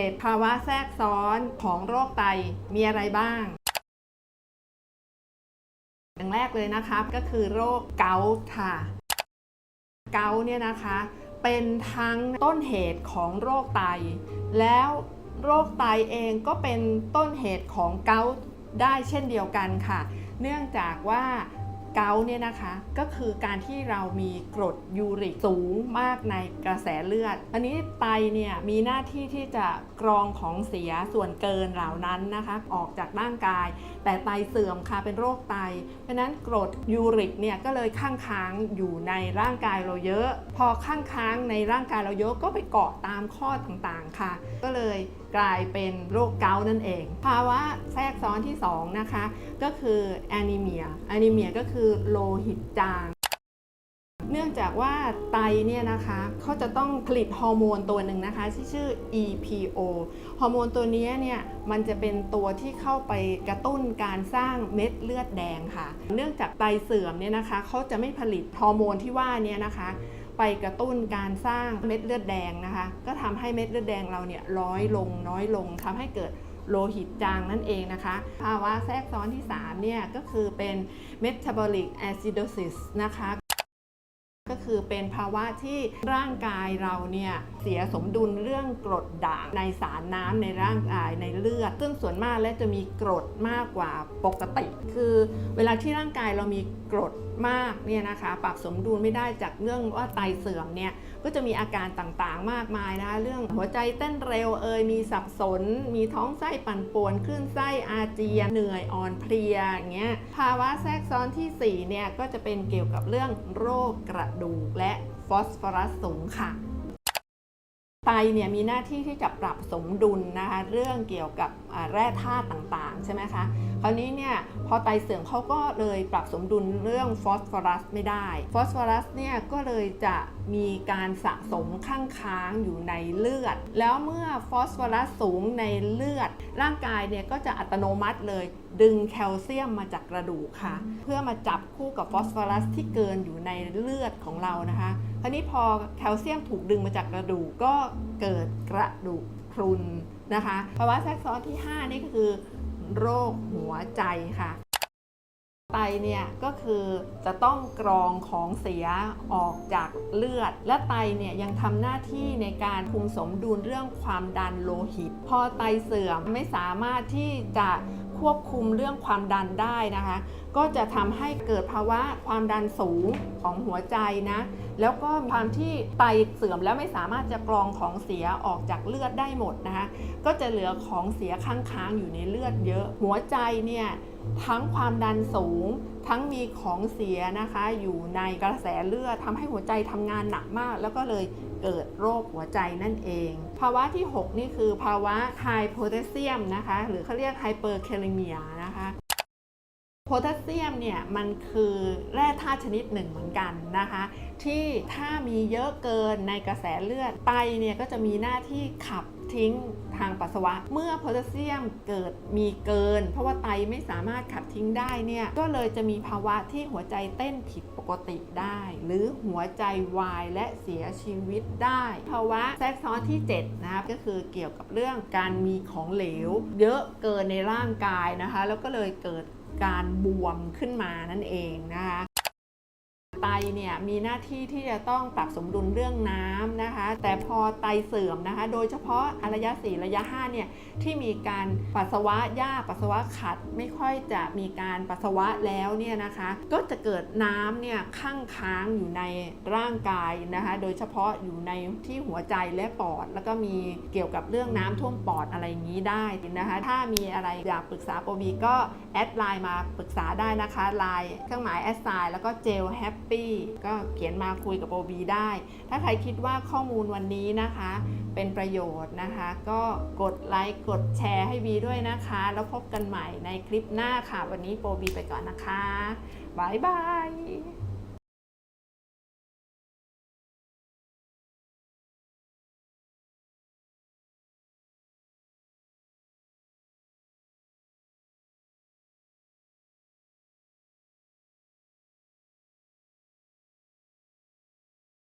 7 ภาวะแทรกซ้อนของโรคไตมีอะไรบ้าง อย่างแรกเลยนะคะก็คือโรคเกาต์ค่ะ เกาต์เนี่ยนะคะ เป็นทั้งต้นเหตุของโรคไต แล้วโรคไตเองก็เป็นต้นเหตุของเกาต์ได้เช่นเดียวกันค่ะ เนื่องจากว่า เกาเนี่ยนะคะก็คือการที่เรามีกรดยูริกสูงมากในกระแสเลือด อันนี้ไตเนี่ยมีหน้าที่ที่จะกรองของเสียส่วนเกินเหล่านั้นนะคะออกจากร่างกาย แต่ไตเสื่อมค่ะเป็นโรคไตเพราะฉะนั้นกรดยูริกเนี่ยก็เลยข้างค้างอยู่ในร่างกายเราเยอะ พอข้างค้างในร่างกายเราเยอะก็ไปเกาะตามข้อต่างๆค่ะ ก็เลย กลายเป็นโรคเกาต์นั่นเอง ภาวะแทรกซ้อนที่ 2 นะคะ ก็คือแอนิเมียแอนิเมียก็คือโลหิตจางเนื่องจากว่าไตเนี่ยนะคะเขาจะต้องผลิตฮอร์โมนตัวหนึ่งนะคะที่ชื่อ EPO ฮอร์โมนตัวนี้เนี่ยมันจะเป็นตัวที่เข้าไปกระตุ้นการสร้างเม็ดเลือดแดงค่ะ เนื่องจากไตเสื่อมเนี่ยนะคะเขาจะไม่ผลิตฮอร์โมนที่ว่านี่ยนะคะ ไปกระตุ้นการสร้างเม็ดเลือดแดงนะคะ ก็ทำให้เม็ดเลือดแดงเราเนี่ยร้อยลงน้อยลงทำให้เกิดโลหิตจางนั่นเองนะคะ ภาวะแทรกซ้อนที่ 3 เนี่ยก็คือเป็น metabolic acidosis นะคะ ก็คือเป็นภาวะที่ร่างกายเราเนี่ยเสียสมดุลเรื่องกรดด่างในสารน้ำในร่างกายในเลือด ซึ่งส่วนมากและจะมีกรดมากกว่าปกติ คือเวลาที่ร่างกายเรามีกรดมากเนี่ยนะคะปรับสมดุลไม่ได้จากเรื่องว่าไตเสื่อมเนี่ย ก็จะมีอาการต่างๆมากมายนะคะเรื่องหัวใจเต้นเร็วเอยมีสับสน มีท้องไส้ปั่นป่วนคลื่นไส้อาเจียนเหนื่อยอ่อนเพลียอย่างเงี้ยภาวะแทรกซ้อนที่4เนี่ยก็จะเป็นเกี่ยวกับเรื่องโรคกระดูกและฟอสฟอรัสสูงค่ะ ไตเนี่ยมีหน้าที่ที่จะปรับสมดุลนะคะเรื่องเกี่ยวกับแร่ธาตุต่างๆ ใช่ไหมคะคราวนี้เนี่ยพอไตเสื่อมเขาก็เลยปรับสมดุลเรื่องฟอสฟอรัสไม่ได้ฟอสฟอรัสเนี่ยก็เลยจะมีการสะสมข้างค้างอยู่ในเลือด แล้วเมื่อฟอสฟอรัสสูงในเลือด ร่างกายเนี่ยก็จะอัตโนมัติเลยดึงแคลเซียมมาจากกระดูกค่ะ เพื่อมาจับคู่กับฟอสฟอรัสที่เกินอยู่ในเลือดของเรานะคะ คราวนี้พอแคลเซียมถูกดึงมาจากกระดูกก็เกิดกระดูกพรุนนะคะภาวะแทรกซ้อนที่ 5 นี่ก็คือ โรคหัวใจค่ะไตเนี่ยก็คือจะต้องกรองของเสียออกจากเลือด และไตเนี่ยยังทำหน้าที่ในการคุมสมดุลเรื่องความดันโลหิต พอไตเสื่อมไม่สามารถที่จะควบคุมเรื่องความดันได้นะคะก็จะทำให้เกิดภาวะความดันสูงของหัวใจนะ แล้วก็ความที่ไตเสื่อมแล้วไม่สามารถจะกรองของเสียออกจากเลือดได้หมดนะคะ ก็จะเหลือของเสียค้างๆอยู่ในเลือดเยอะ หัวใจเนี่ยทั้งความดันสูง ทั้งมีของเสียนะคะ อยู่ในกระแสเลือดทำให้หัวใจทำงานหนักมาก แล้วก็เลยเกิดโรคหัวใจนั่นเอง ภาวะที่ 6 นี่คือภาวะไฮโพแทสเซียมนะคะ หรือเขาเรียกไฮเปอร์แคลเมียนะคะ พแทสเซียมเนี่ยมันคือแร่ธาตุชนิดหนึ่งเหมือนกันนะคะ ที่ถ้ามีเยอะเกินในกระแสเลือดไตเนี่ยก็จะมีหน้าที่ขับทิ้งทางปัสสาวะ เมื่อโพแทสเซียมเกิดมีเกิน เพราะว่าไตไม่สามารถขับทิ้งได้เนี่ยก็เลยจะมีภาวะที่หัวใจเต้นผิดปกติได้ หรือหัวใจวายและเสียชีวิตได้ ภาวะแทรกซ้อนที่7นะครับก็คือเกี่ยวกับเรื่องการมีของเหลว เยอะเกินในร่างกายนะคะ แล้วก็เลยเกิด การบวมขึ้นมานั่นเองนะคะ เนี่ยมีหน้าที่ที่จะต้องปรับสมดุลเรื่องน้ำนะคะ แต่พอไตเสื่อมนะคะ โดยเฉพาะระยะ 4 ระยะ 5 เนี่ยที่มีการปัสสาวะยากปัสสาวะขัด ไม่ค่อยจะมีการปัสสาวะแล้วเนี่ยนะคะ ก็จะเกิดน้ำเนี่ยข้างค้างอยู่ในร่างกายนะคะ โดยเฉพาะอยู่ในที่หัวใจและปอด แล้วก็มีเกี่ยวกับเรื่องน้ำท่วมปอดอะไรอย่างนี้ได้นะคะ ถ้ามีอะไรอยากปรึกษาโปรบีก็แอดไลน์มาปรึกษาได้นะคะไลน์เครื่องหมายแอดไซน์แล้วก็เจลแฮปปี้ก็เขียนมาคุยกับโปรบีได้ ถ้าใครคิดว่าข้อมูลวันนี้นะคะ เป็นประโยชน์นะคะ ก็กดไลค์กดแชร์ให้บีด้วยนะคะ แล้วพบกันใหม่ในคลิปหน้าค่ะ วันนี้โปรบีไปก่อนนะคะบายบาย